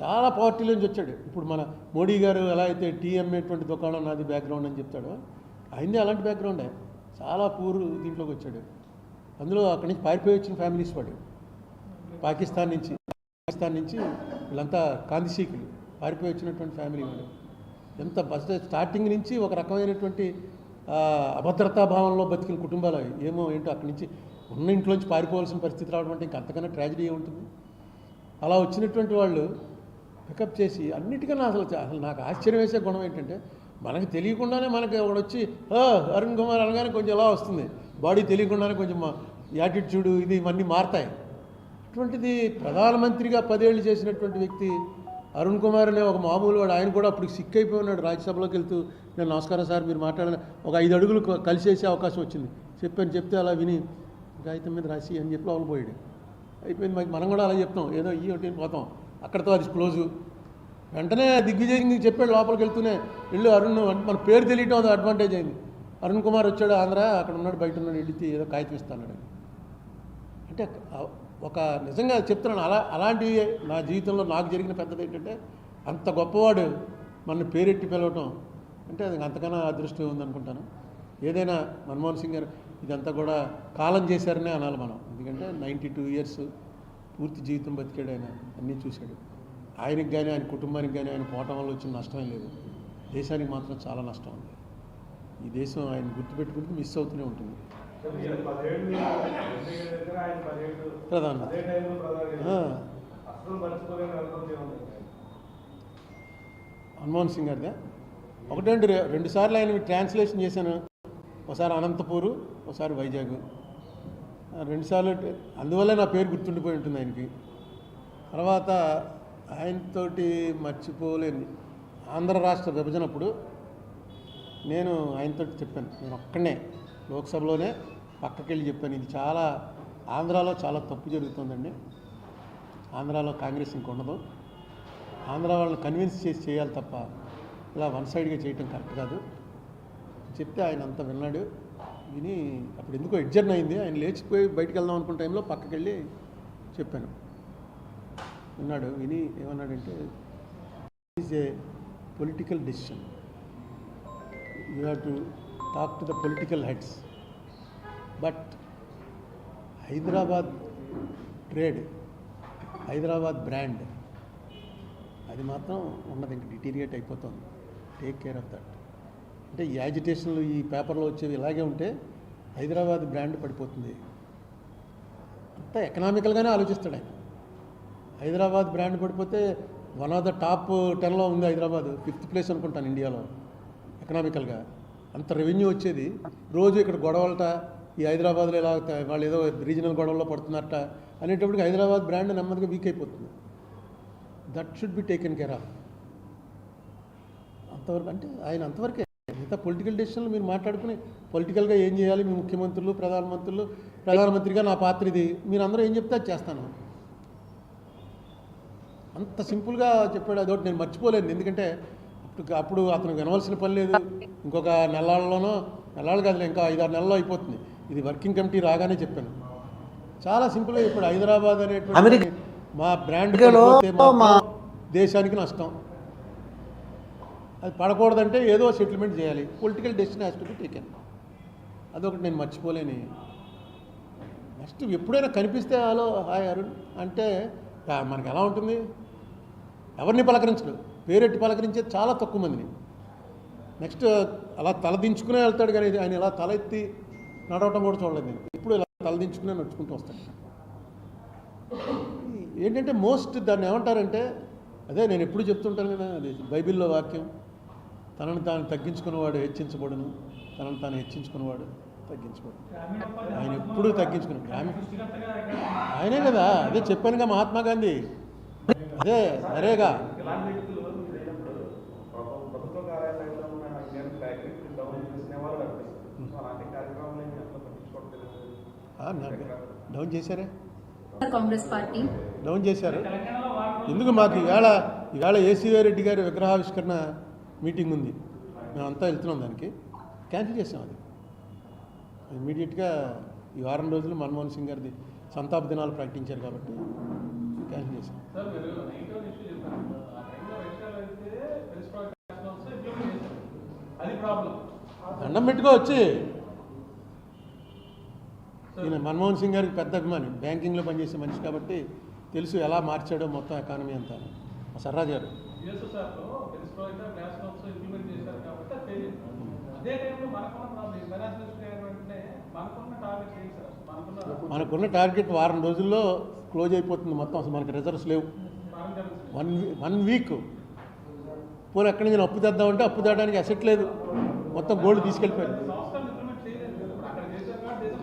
చాలా పార్టీల నుంచి వచ్చాడు ఇప్పుడు మన మోడీ గారు ఎలా అయితే టీఎంఏటువంటి దుకాణం నాది బ్యాక్గ్రౌండ్ అని చెప్తాడో అయింది అలాంటి బ్యాక్గ్రౌండే చాలా పూర్ దీంట్లోకి వచ్చాడు. అందులో అక్కడి నుంచి పారిపోయి వచ్చిన ఫ్యామిలీస్ వాడు. పాకిస్తాన్ నుంచి పాకిస్తాన్ నుంచి వీళ్ళంతా కాందిశీకులు పారిపోయి వచ్చినటువంటి ఫ్యామిలీ వాడు. ఎంత బస్ స్టార్టింగ్ నుంచి ఒక రకమైనటువంటి అభద్రతా భావంలో బతికిన కుటుంబాలు ఏమో ఏంటో అక్కడి నుంచి ఉన్న ఇంట్లోంచి పారిపోవాల్సిన పరిస్థితి రావడం అంటే ఇంకా అంతకన్నా ట్రాజిడీ ఉంటుంది అలా వచ్చినటువంటి వాళ్ళు పికప్ చేసి అన్నిటికన్నా అసలు అసలు నాకు ఆశ్చర్యం వేసే గుణం ఏంటంటే మనకు తెలియకుండానే మనకి ఒకడు వచ్చి అరుణ్ కుమార్ అనగానే కొంచెం ఎలా వస్తుంది? బాడీ తెలియకుండానే కొంచెం యాటిట్యూడ్ ఇది ఇవన్నీ మారతాయి. అటువంటిది ప్రధానమంత్రిగా పదేళ్ళు చేసినటువంటి వ్యక్తి అరుణ్ కుమార్ అనే ఒక మామూలు వాడు ఆయన కూడా అప్పుడు సిక్ అయిపోయి ఉన్నాడు రాజ్యసభలోకి వెళ్తూ. నేను నమస్కారం సార్ మీరు మాట్లాడిన ఒక ఐదు అడుగులు కలిసేసే అవకాశం వచ్చింది. చెప్పాను చెప్తే అలా విని కాగితం మీద రాసి అని చెప్పి లోపల పోయాడు. అయిపోయింది మరి మనం కూడా అలా చెప్తాం. ఏదో ఈ ఒకటి పోతాం. అక్కడితో అది క్లోజు వెంటనే దిగ్విజయ్ చెప్పాడు లోపలికి వెళ్తూనే వెళ్ళి అరుణ్ అంటే మన పేరు తెలియటం అది అడ్వాంటేజ్ అయింది. అరుణ్ కుమార్ వచ్చాడు ఆంధ్ర అక్కడ ఉన్నాడు బయట ఉన్నాడు వెళ్ళి ఏదో కాగితం ఇస్తాడు అంటే ఒక నిజంగా చెప్తున్నాను అలా అలాంటివి నా జీవితంలో నాకు జరిగిన పెద్దది ఏంటంటే అంత గొప్పవాడు మన పేరెట్టి పిలవటం. అంటే అది అంతకన్నా అదృష్టం ఉందనుకుంటాను. ఏదైనా మన్మోహన్ సింగ్ గారు ఇదంతా కూడా కాలం చేశారనే అనాలి మనం. ఎందుకంటే నైంటీ టూ ఇయర్స్ పూర్తి జీవితం బతికాడు ఆయన అన్నీ చూశాడు. ఆయనకి కానీ ఆయన కుటుంబానికి కానీ ఆయన పోవటం వల్ల వచ్చిన నష్టం లేదు. దేశానికి మాత్రం చాలా నష్టం ఉంది. ఈ దేశం ఆయన గుర్తుపెట్టుకుంటే మిస్ అవుతూనే ఉంటుంది. ప్రధానమంత్రి ప్రధాన మన్మోహన్ సింగ్ గారిదా? ఒకటంటే రెండు సార్లు ఆయన ట్రాన్స్లేషన్ చేశాను. ఒకసారి అనంతపూరు ఒకసారి వైజాగ్. రెండుసార్లు అందువల్ల నా పేరు గుర్తుండిపోయి ఉంటుంది ఆయనకి. తర్వాత ఆయనతోటి మర్చిపోలేని ఆంధ్ర రాష్ట్ర విభజన అప్పుడు నేను ఆయనతో చెప్పాను. నేను ఒక్కనే లోక్సభలోనే పక్కకెళ్ళి చెప్పాను. ఇది చాలా ఆంధ్రాలో చాలా తప్పు జరుగుతుందండి. ఆంధ్రాలో కాంగ్రెస్ ఇంకొండదు ఆంధ్ర వాళ్ళని కన్విన్స్ చేసి చేయాలి తప్ప ఇలా వన్ సైడ్గా చేయటం కరెక్ట్ కాదు. చెప్తే ఆయన అంతా విన్నాడు. విని అప్పుడు ఎందుకో ఎడ్జర్న్ అయింది. ఆయన లేచిపోయి బయటకు వెళ్దాం అనుకున్న టైంలో పక్కకి వెళ్ళి చెప్పాను. విన్నాడు విని ఏమన్నాడంటే is a political decision you have to talk to the political heads but Hyderabad trade Hyderabad brand అది మాత్రం ఉన్నది ఇంక డిటీరియేట్ అయిపోతుంది. టేక్ కేర్ ఆఫ్ దట్ అంటే ఈ యాజిటేషన్లు ఈ పేపర్లో వచ్చేవి ఇలాగే ఉంటే హైదరాబాద్ బ్రాండ్ పడిపోతుంది. అంతా ఎకనామికల్గానే ఆలోచిస్తాడు ఆయన. హైదరాబాద్ బ్రాండ్ పడిపోతే వన్ ఆఫ్ ద టాప్ టెన్లో ఉంది హైదరాబాద్ ఫిఫ్త్ ప్లేస్ అనుకుంటాను ఇండియాలో ఎకనామికల్గా అంత రెవెన్యూ వచ్చేది. రోజు ఇక్కడ గొడవలట ఈ హైదరాబాద్లో ఎలా వాళ్ళు ఏదో రీజనల్ గొడవల్లో పడుతున్నారట అనేటప్పటికి హైదరాబాద్ బ్రాండ్ నెమ్మదిగా వీక్ అయిపోతుంది. That should be taken care of అంతవరకు అంటే ఆయన అంతవరకే మిగతా పొలిటికల్ డెసిషన్లు మీరు మాట్లాడుకుని పొలిటికల్గా ఏం చేయాలి? మీ ముఖ్యమంత్రులు ప్రధానమంత్రులు ప్రధానమంత్రిగా నా పాత్ర ఇది మీరు అందరూ ఏం చెప్తే అది చేస్తాను. అంత సింపుల్గా చెప్పాడు. అదొకటి నేను మర్చిపోలేను. ఎందుకంటే అప్పుడు అతను వినవలసిన పని లేదు. ఇంకొక నెలల్లోనో నెలలు కాదు ఇంకా ఐదారు నెలల్లో అయిపోతుంది. ఇది వర్కింగ్ కమిటీ రాగానే చెప్పాను. చాలా సింపుల్గా చెప్పాడు. హైదరాబాద్ అనేటువంటి మా బ్రాండ్ దేశానికి నష్టం. అది పడకూడదంటే ఏదో సెటిల్మెంట్ చేయాలి. Political decision has to be taken అదొకటి నేను మర్చిపోలేని. నెక్స్ట్ ఎప్పుడైనా కనిపిస్తే హలో హాయ్ అరుణ్ అంటే మనకి ఎలా ఉంటుంది? ఎవరిని పలకరించడు? పేరెట్టి పలకరించేది చాలా తక్కువ మందిని. నెక్స్ట్ అలా తలదించుకునే వెళ్తాడు కానీ ఆయన ఇలా తల ఎత్తి నడవటం కూడా చూడలేదు నేను. ఎప్పుడు ఇలా తలదించుకునే నడుచుకుంటూ వస్తాను ఏంటంటే మోస్ట్ దాన్ని ఏమంటారంటే అదే నేను ఎప్పుడు చెప్తుంటాను కదా అది బైబిల్లో వాక్యం. తనను తాను తగ్గించుకున్నవాడు హెచ్చించబడును తనను తాను హెచ్చించుకున్నవాడు తగ్గించబడును. ఆయన ఎప్పుడూ తగ్గించుకున్నాడు. గ్రామీణ ఆయనే కదా అదే చెప్పానుగా మహాత్మా గాంధీ. అదే నాకు డౌన్ చేశారే? కాంగ్రెస్ పార్టీ. డౌన్ చేశారు. ఎందుకు మాకు ఈవేళ ఈవేళ ఏసీవై రెడ్డి గారి విగ్రహావిష్కరణ మీటింగ్ ఉంది. మేమంతా వెళ్తున్నాం దానికి. క్యాన్సిల్ చేసాం అది. ఇమీడియట్గా ఈ వారం రోజులు మన్మోహన్ సింగ్ గారిది సంతాప దినాలు ప్రకటించారు కాబట్టి క్యాన్సిల్ చేసాం. దండం పెట్టుకోవచ్చు ఈయన మన్మోహన్ సింగ్ గారికి పెద్ద అభిమాని. బ్యాంకింగ్లో పనిచేసే మనిషి కాబట్టి తెలుసు ఎలా మార్చాడో మొత్తం ఎకానమీ అంతా. సర్రాజ్ గారు. యుఎస్ఎస్ఆర్లో ఇంప్లిమెంట్ చేశారు కాబట్టి అది ఫెయిల్ అదే టైంలో మనకున్న ప్రాబ్లం వెంటనే మనకున్న టార్గెట్ ఏంటి సార్? మనకున్న మనకున్న టార్గెట్ వారం రోజుల్లో క్లోజ్ అయిపోతుంది మొత్తం. అసలు మనకి రిజర్వ్స్ లేవు. వన్ వన్ వీక్ పోనీ ఎక్కడి నుంచి అప్పు తెద్దామంటే అప్పు తేడానికి అసెట్ లేదు. మొత్తం గోల్డ్ చేయలేదు కదా.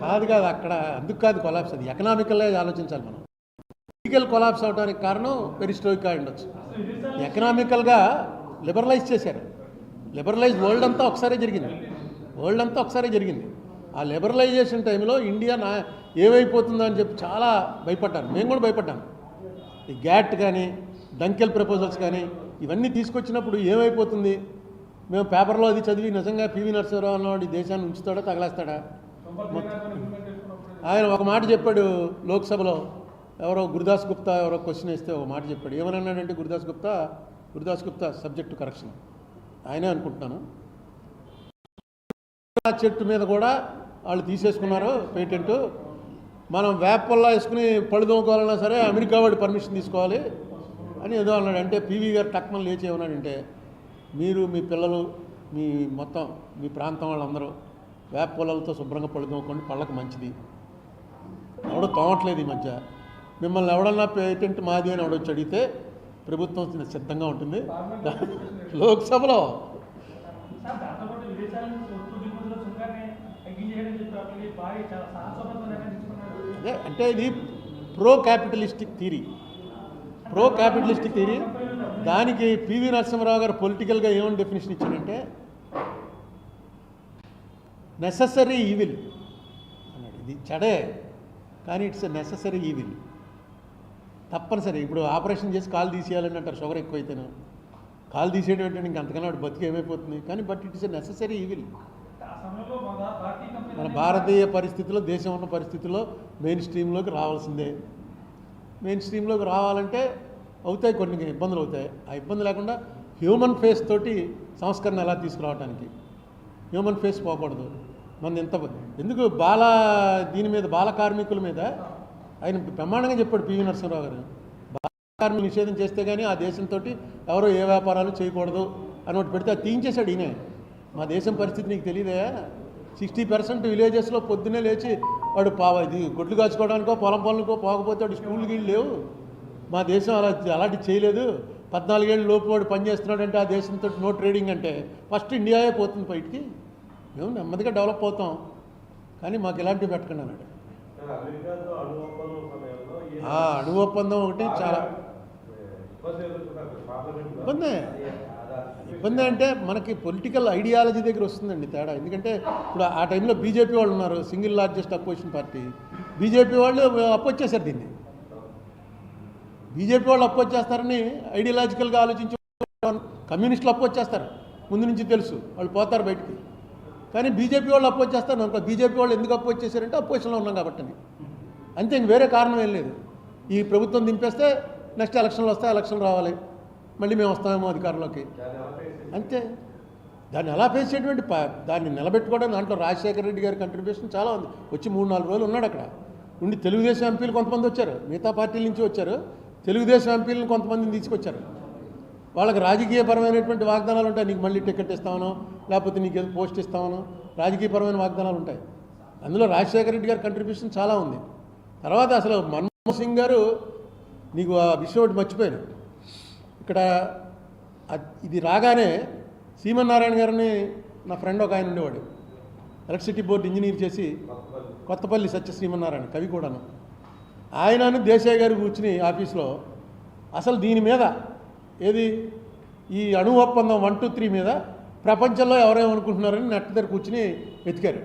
కాదు కాదు అక్కడ అందుకు కాదు కొలాప్స్ అది. ఎకనామికల్గా ఆలోచించాలి మనం. పొలిటికల్ కొలాప్స్ అవడానికి కారణం పెరిస్ట్రోయికా ఉండొచ్చు. ఎకనామికల్గా లిబరలైజ్ చేశారు. లిబరలైజ్ వరల్డ్ అంతా ఒకసారే జరిగింది. వరల్డ్ అంతా ఒకసారే జరిగింది. ఆ లిబరలైజేషన్ టైంలో ఇండియా నా ఏమైపోతుందో అని చెప్పి చాలా భయపడ్డాను మేము కూడా భయపడ్డాను ఈ గ్యాట్ కానీ డంకెల్ ప్రపోజల్స్ కానీ ఇవన్నీ తీసుకొచ్చినప్పుడు ఏమైపోతుంది? మేము పేపర్లో అది చదివి నిజంగా పివి నరసింహరావు అన్నవాడు ఈ దేశాన్ని ఉంచుతాడా తగలేస్తాడా? ఆయన ఒక మాట చెప్పాడు లోక్సభలో. ఎవరో గురుదాస్ గుప్తా ఎవరో క్వశ్చన్ వేస్తే ఒక మాట చెప్పాడు. ఏమన్నాడంటే గురుదాస్ గుప్తా గురుదాస్ గుప్తా సబ్జెక్టు కరెక్షన్. ఆయనే అనుకుంటున్నాను. చెట్టు మీద కూడా వాళ్ళు తీసేసుకున్నారు పేటెంట్. మనం వేప వేసుకుని పళ్ళు తోముకోవాలన్నా సరే అమెరికా వాడి పర్మిషన్ తీసుకోవాలి అని ఏదో అన్నాడు. అంటే పీవీ గారు టక్మన్ లేచి ఏమన్నాడంటే మీరు మీ పిల్లలు మీ మొత్తం మీ ప్రాంతం వాళ్ళందరూ వేప పొలాలతో శుభ్రంగా పళ్ళు తోముకోండి పళ్ళకు మంచిది. ఎవడో తోమట్లేదు ఈ మధ్య. మిమ్మల్ని ఎవడన్నా పేటెంట్ మాది అని ఎవడొచ్చి అడిగితే ప్రభుత్వం సిద్ధంగా ఉంటుంది. లోక్సభలో. అదే అంటే ఇది pro capitalistic theory pro capitalistic theory దానికి పివి నరసింహరావు గారు పొలిటికల్గా ఏమని డెఫినేషన్ ఇచ్చాడంటే నెససరీ ఈవిల్ అన్నాడు. ఇది చెడే కానీ ఇట్స్ నెససరీ ఈవిల్ తప్పనిసరి. ఇప్పుడు ఆపరేషన్ చేసి కాలు తీసేయాలని అంటారు షుగర్ ఎక్కువైతేను. కాలు తీసేయడం ఇంక అంతకన్నా బతికి ఏమైపోతుంది? కానీ but it is a necessary evil. మన భారతీయ పరిస్థితిలో పరిస్థితుల్లో దేశం ఉన్న పరిస్థితుల్లో మెయిన్ స్ట్రీమ్లోకి రావాల్సిందే. మెయిన్ స్ట్రీమ్లోకి రావాలంటే అవుతాయి కొన్ని ఇబ్బందులు అవుతాయి. ఆ ఇబ్బంది లేకుండా హ్యూమన్ ఫేస్ తోటి సంస్కరణ ఎలా తీసుకురావడానికి హ్యూమన్ ఫేస్ పోకూడదు. మన ఎంత ఎందుకు బాల దీని మీద బాల కార్మికుల మీద ఆయన బ్రహ్మాండంగా చెప్పాడు పివి నరసింహరావు గారు. బాల కార్మికులు నిషేధం చేస్తే కానీ ఆ దేశంతో ఎవరో ఏ వ్యాపారాలు చేయకూడదు అని ఒకటి పెడితే అది తీయించేశాడు ఈయనే. మా దేశం పరిస్థితి నీకు తెలియదే సిక్స్టీ పర్సెంట్ విలేజెస్లో పొద్దున్నే లేచి వాడు పా ఇది గొడ్లు కాచుకోవడానికో పొలం పనులకో పోకపోతే వాడు స్కూల్కి వెళ్ళి లేవు. మా దేశం అలా అలాంటివి చేయలేదు. పద్నాలుగేళ్ళు లోపు వాడు పనిచేస్తున్నాడంటే ఆ దేశంతో నో ట్రేడింగ్ అంటే ఫస్ట్ ఇండియాయే పోతుంది బయటికి. మేము నెమ్మదిగా డెవలప్ అవుతాం కానీ మాకు ఇలాంటివి పెట్టకండి అన్నాడు. అణు ఒప్పందం ఒకటి చాలా ఇబ్బంది ఇబ్బందే. అంటే మనకి పొలిటికల్ ఐడియాలజీ దగ్గర వస్తుందండి తేడా. ఎందుకంటే ఇప్పుడు ఆ టైంలో బీజేపీ వాళ్ళు ఉన్నారు single largest opposition party. BJP వాళ్ళు అపోజ్ చేశారు దీన్ని. బీజేపీ వాళ్ళు అపోజ్ చేస్తారని ఐడియాలజికల్గా ఆలోచించి కమ్యూనిస్టులు అపోజ్ చేస్తారు. ముందు నుంచి తెలుసు. వాళ్ళు పోతారు బయటికి. కానీ బీజేపీ వాళ్ళు అపోజ్ చేస్తారు అనుకో బీజేపీ వాళ్ళు ఎందుకు అపోజ్ చేశారంటే అపోజిషన్లో ఉన్నాం కాబట్టి అని. అంతే ఇంక వేరే కారణం ఏం లేదు. ఈ ప్రభుత్వం దింపేస్తే నెక్స్ట్ ఎలక్షన్లు వస్తే ఎలక్షన్లు రావాలి. మళ్ళీ మేము వస్తామేమో అధికారంలోకి. అంతే. దాన్ని ఎలా ఫేస్ చేయటువంటి ప- దాన్ని నిలబెట్టుకోవడం దాంట్లో రాజశేఖర రెడ్డి గారి కంట్రిబ్యూషన్ చాలా ఉంది. వచ్చి మూడు నాలుగు రోజులు ఉన్నాడు అక్కడ. ఉండి తెలుగుదేశం ఎంపీలు కొంతమంది వచ్చారు. మిగతా పార్టీల నుంచి వచ్చారు. తెలుగుదేశం ఎంపీలను కొంతమందిని తీసుకొచ్చారు. వాళ్ళకి రాజకీయపరమైనటువంటి వాగ్దానాలు ఉంటాయి. నీకు మళ్ళీ టికెట్ ఇస్తామనో లేకపోతే నీకు ఏదో పోస్ట్ ఇస్తామనో రాజకీయపరమైన వాగ్దానాలు ఉంటాయి. అందులో రాజశేఖర రెడ్డి గారి కంట్రిబ్యూషన్ చాలా ఉంది. తర్వాత అసలు మన్మోహన్ సింగ్ గారు నీకు ఆ విషయం ఒకటి మర్చిపోయాను. ఇక్కడ ఇది రాగానే సీమన్నారాయణ గారిని నా ఫ్రెండ్ ఒక ఆయన ఉండేవాడు. ఎలక్ట్రిసిటీ బోర్డు ఇంజనీర్ చేసి కొత్తపల్లి సత్య శ్రీమన్నారాయణ కవి కూడాను. ఆయనను దేశాయ్ గారు కూర్చుని ఆఫీస్లో అసలు దీని మీద ఏది? ఈ అణు ఒప్పందం వన్ టూ త్రీ మీద ప్రపంచంలో ఎవరేమనుకుంటున్నారని నెట్ దగ్గర కూర్చుని వెతికారు.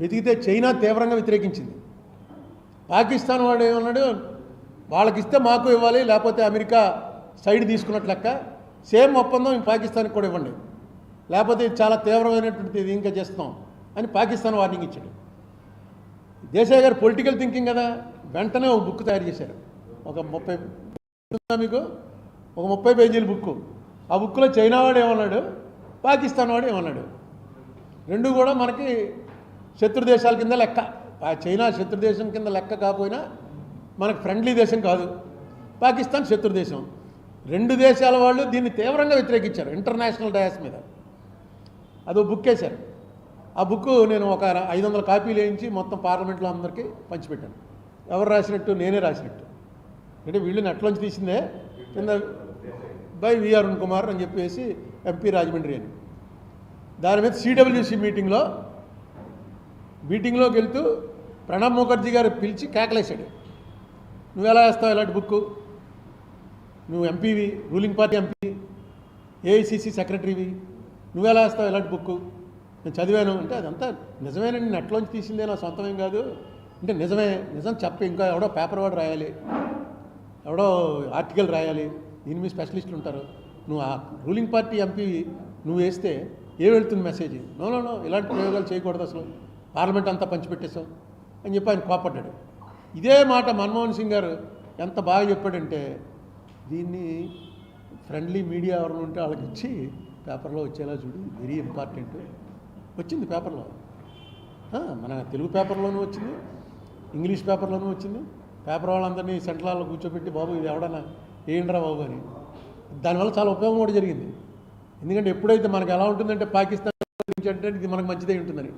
వెతికితే చైనా తీవ్రంగా వ్యతిరేకించింది. పాకిస్తాన్ వాడు ఏమన్నాడు? వాళ్ళకి ఇస్తే మాకు ఇవ్వాలి లేకపోతే అమెరికా సైడ్ తీసుకున్నట్లు లెక్క. సేమ్ ఒప్పందం పాకిస్తాన్కి కూడా ఇవ్వండి. లేకపోతే ఇది చాలా తీవ్రమైనటువంటి ఇది ఇంకా చేస్తాం అని పాకిస్తాన్ వార్నింగ్ ఇచ్చాడు. దేశాయ్ గారు పొలిటికల్ థింకింగ్ కదా. వెంటనే ఒక బుక్ తయారు చేశారు. ఒక ముప్పై ఉందా మీకు? ఒక ముప్పై పేజీల బుక్ ఆ బుక్లో చైనా వాడు ఏమన్నాడు? పాకిస్తాన్ వాడు ఏమన్నాడు? రెండు కూడా మనకి శత్రు దేశాల కింద లెక్క. చైనా శత్రు దేశం కింద లెక్క కాకపోయినా మనకు ఫ్రెండ్లీ దేశం కాదు. పాకిస్తాన్ శత్రు దేశం. రెండు దేశాల వాళ్ళు దీన్ని తీవ్రంగా వ్యతిరేకించారు ఇంటర్నేషనల్ డయాస్ మీద. అదో బుక్ వేశారు. ఆ బుక్ నేను ఒక ఐదు వందల కాపీలు వేయించి మొత్తం పార్లమెంట్లో అందరికీ పంచిపెట్టాను. ఎవరు రాసినట్టు? నేనే రాసినట్టు. అంటే వీళ్ళు నెట్లోంచి తీసిందే. కింద బై వి అరుణ్ కుమార్ అని చెప్పేసి ఎంపీ రాజమండ్రి అని. దాని మీద సిడబ్ల్యూసి మీటింగ్లో మీటింగ్లోకి వెళ్తూ ప్రణబ్ ముఖర్జీ గారు పిలిచి కేకలేశాడు. నువ్వు ఎలా వేస్తావు ఇలాంటి బుక్ నువ్వు ఎంపీవి రూలింగ్ పార్టీ ఎంపీ ఏఐసిసి సెక్రటరీవి నువ్వు ఎలా వేస్తావు ఇలాంటి బుక్ నేను చదివాను. అంటే అదంతా నిజమేనండి నెట్లోంచి తీసిందే నా సొంతమేం కాదు. అంటే నిజమే నిజం చెప్ప ఇంకా ఎవడో పేపర్ వాడు రాయాలి ఎవడో ఆర్టికల్ రాయాలి దీని మీద స్పెషలిస్టులు ఉంటారు. నువ్వు ఆ రూలింగ్ పార్టీ ఎంపీ నువ్వు వేస్తే ఏ వెళ్తుంది మెసేజ్ నో నో ఇలాంటి ప్రయోగాలు చేయకూడదు అసలు. పార్లమెంట్ అంతా పంచిపెట్టేసావు అని చెప్పి ఆయన కోపడ్డాడు. ఇదే మాట మన్మోహన్ సింగ్ గారు ఎంత బాగా చెప్పాడంటే దీన్ని ఫ్రెండ్లీ మీడియా ఎవరు ఉంటే వాళ్ళకి ఇచ్చి పేపర్లో వచ్చేలా చూడు వెరీ ఇంపార్టెంట్ వచ్చింది పేపర్లో మన తెలుగు పేపర్లోనూ వచ్చింది ఇంగ్లీష్ పేపర్లోనూ వచ్చింది. పేపర్ వాళ్ళందరినీ సెంట్రల్లో కూర్చోబెట్టి బాబు ఇది ఎవడన్నా ఏంట్రా బాబు అని. దానివల్ల చాలా ఉపయోగం కూడా జరిగింది. ఎందుకంటే ఎప్పుడైతే మనకు ఎలా ఉంటుందంటే పాకిస్తాన్ గురించి అంటే ఇది మనకు మంచిదే ఉంటుందని.